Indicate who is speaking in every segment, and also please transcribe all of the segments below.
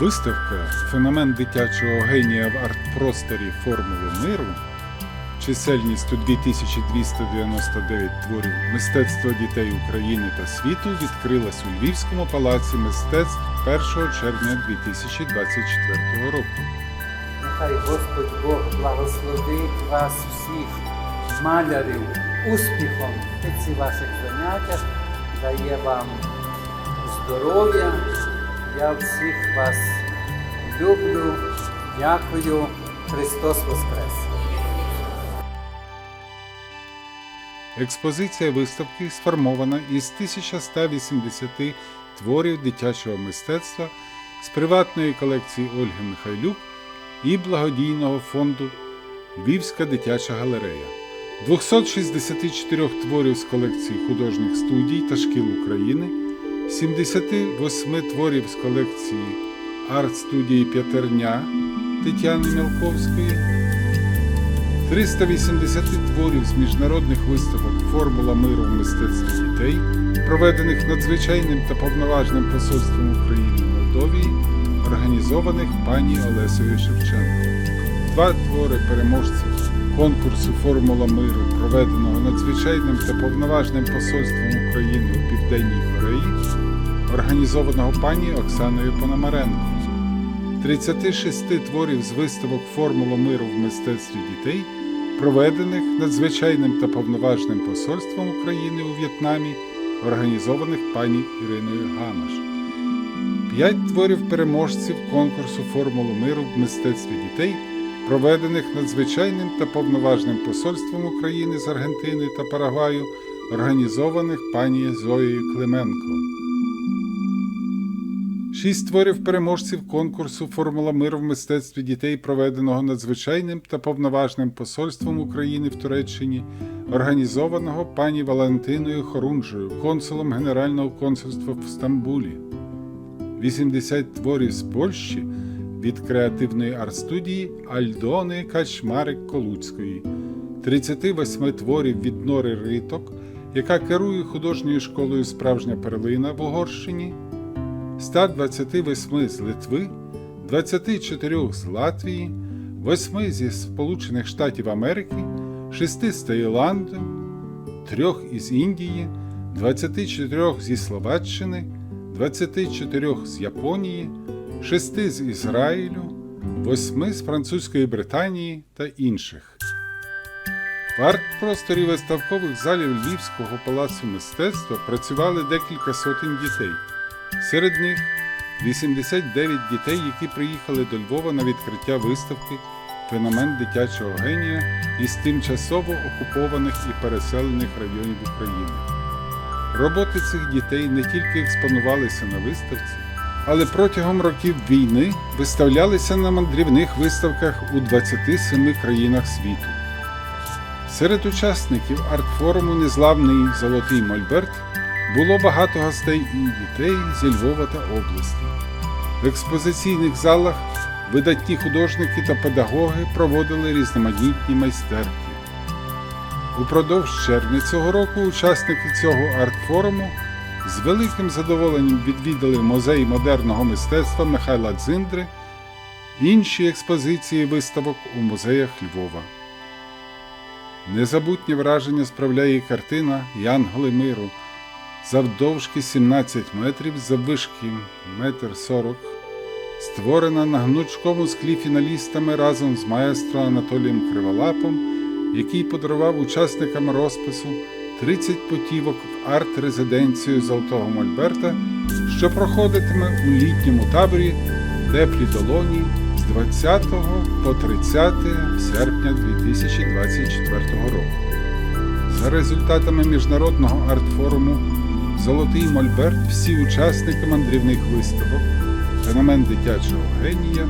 Speaker 1: Виставка Феномен дитячого генія в арт-просторі Формули миру чисельністю 2299 творів мистецтва дітей України та світу відкрилась у Львівському палаці мистецтв 1 червня 2024 року.
Speaker 2: Нехай Господь Бог благословить вас всіх, малярів, успіхом в ці ваших заняттях, дає вам здоров'я. Я всіх вас люблю, дякую. Христос Воскрес!
Speaker 1: Експозиція виставки сформована із 1180 творів дитячого мистецтва з приватної колекції Ольги Михайлюк і благодійного фонду Львівська дитяча галерея, 264 творів з колекції художніх студій та шкіл України, 78 творів з колекції арт-студії П'ятерня Тетяни Мілковської. 380 творів з міжнародних виставок Формула миру в мистецтві дітей, проведених надзвичайним та повноважним посольством України в Молдовії, організованих пані Олесею Шевченко. Два твори переможців конкурсу Формула миру, проведеного надзвичайним та повноважним посольством України у Південній Кореї, організованого пані Оксаною Пономаренко. 36 творів з виставок Формула миру в мистецтві дітей, проведених надзвичайним та повноважним посольством України у В'єтнамі, організованих пані Іриною Гамаш. П'ять творів переможців конкурсу Формула миру в мистецтві дітей, проведених надзвичайним та повноважним посольством України з Аргентини та Парагваю, організованих пані Зоєю Клименко. Шість творів переможців конкурсу Формула миру в мистецтві дітей, проведеного надзвичайним та повноважним посольством України в Туреччині, організованого пані Валентиною Хорунжею, консулом Генерального консульства в Стамбулі. 80 творів з Польщі від креативної арт-студії Альдони Качмарик Колуцької, 38 творів від Нори Риток, яка керує художньою школою Справжня перлина в Угорщині. 128 з Литви, 24 з Латвії, 8 зі Сполучених Штатів Америки, 6 з Таїланду, 3 із Індії, 24 зі Словаччини, 24 з Японії, 6 з Ізраїлю, 8 з Французької Британії та інших. В арт-просторі виставкових залів Львівського палацу мистецтва працювали декілька сотень дітей. Серед них 89 дітей, які приїхали до Львова на відкриття виставки Феномен дитячого генія із тимчасово окупованих і переселених районів України. Роботи цих дітей не тільки експонувалися на виставці, але протягом років війни виставлялися на мандрівних виставках у 27 країнах світу. Серед учасників артфоруму Незламний Золотий Мольберт було багато гостей і дітей зі Львова та області. В експозиційних залах видатні художники та педагоги проводили різноманітні майстерки. Упродовж червня цього року учасники цього арт-форуму з великим задоволенням відвідали музей модерного мистецтва Михайла Дзиндри, інші експозиції виставок у музеях Львова. Незабутнє враження справляє картина Янголи миру завдовжки 17 метрів, заввишки 1,40 м, створена на гнучкому склі фіналістами разом з маестро Анатолієм Криволапом, який подарував учасникам розпису 30 путівок в арт-резиденцію Золотого Мольберта, що проходитиме у літньому таборі Теплі долоні з 20 по 30 серпня 2024 року. За результатами міжнародного арт-форуму Золотий Мольберт всі учасники мандрівних виставок Феномен дитячого генія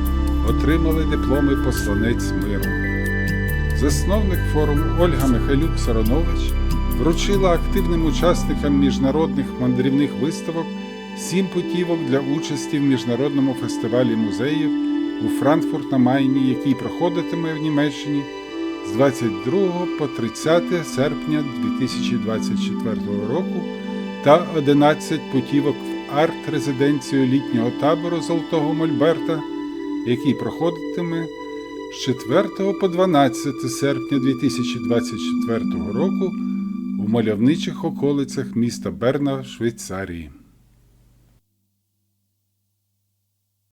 Speaker 1: отримали дипломи Посланець миру. Засновник форуму Ольга Михайлюк Саронович вручила активним учасникам міжнародних мандрівних виставок сім путівок для участі в міжнародному фестивалі музеїв у Франкфурт на Майні, який проходитиме в Німеччині з 22 по 30 серпня 2024 року та 11 путівок в арт-резиденцію літнього табору Золотого Мольберта, який проходитиме з 4 по 12 серпня 2024 року у мальовничих околицях міста Берна в Швейцарії.